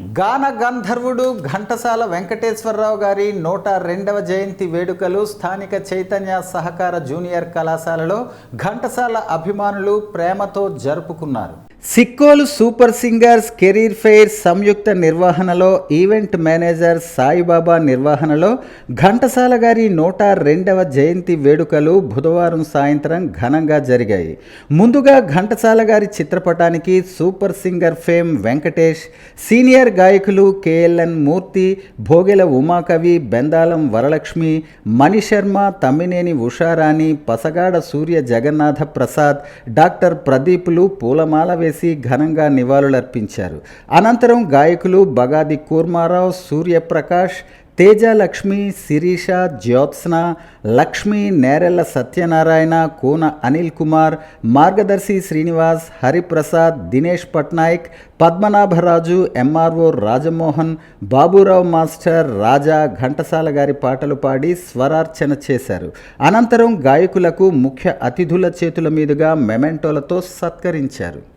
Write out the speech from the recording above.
గాన గంధర్వుడు ఘంటసాల వెంకటేశ్వరరావు గారి నూట రెండవ జయంతి వేడుకలు స్థానిక చైతన్య సహకార జూనియర్ కళాశాలలో ఘంటసాల అభిమానులు ప్రేమతో జరుపుకున్నారు. Sikkolu super singers career fair సంయుక్త నిర్వహణలో ఈవెంట్ మేనేజర్ సాయిబాబా నిర్వహణలో ఘంటసాల గారి నూట రెండవ జయంతి వేడుకలు బుధవారం సాయంత్రం ఘనంగా జరిగాయి. ముందుగా ఘంటసాల గారి చిత్రపటానికి super singer fame Venkatesh senior గాయకులు కేఎల్ఎన్ మూర్తి భోగెల ఉమాకవి బెందాలం వరలక్ష్మి మణిశర్మ తమ్మినేని ఉషారాణి పసగాడ సూర్య జగన్నాథ ప్రసాద్ డాక్టర్ ప్రదీపులు పూలమాల వేసి ఘనంగా నివాళులర్పించారు. అనంతరం గాయకులు బగాది కూర్మారావు సూర్యప్రకాష్ తేజలక్ష్మి శిరీష జ్యోత్స్న లక్ష్మి నేరెళ్ళ సత్యనారాయణ కోన అనిల్ కుమార్ మార్గదర్శి శ్రీనివాస్ హరిప్రసాద్ దినేష్ పట్నాయక్ పద్మనాభరాజు ఎంఆర్ఓ రాజమోహన్ బాబురావు మాస్టర్ రాజా ఘంటసాల గారి పాటలు పాడి స్వరార్చన చేశారు. అనంతరం గాయకులకు ముఖ్య అతిథుల చేతుల మీదుగా మెమెంటోలతో సత్కరించారు.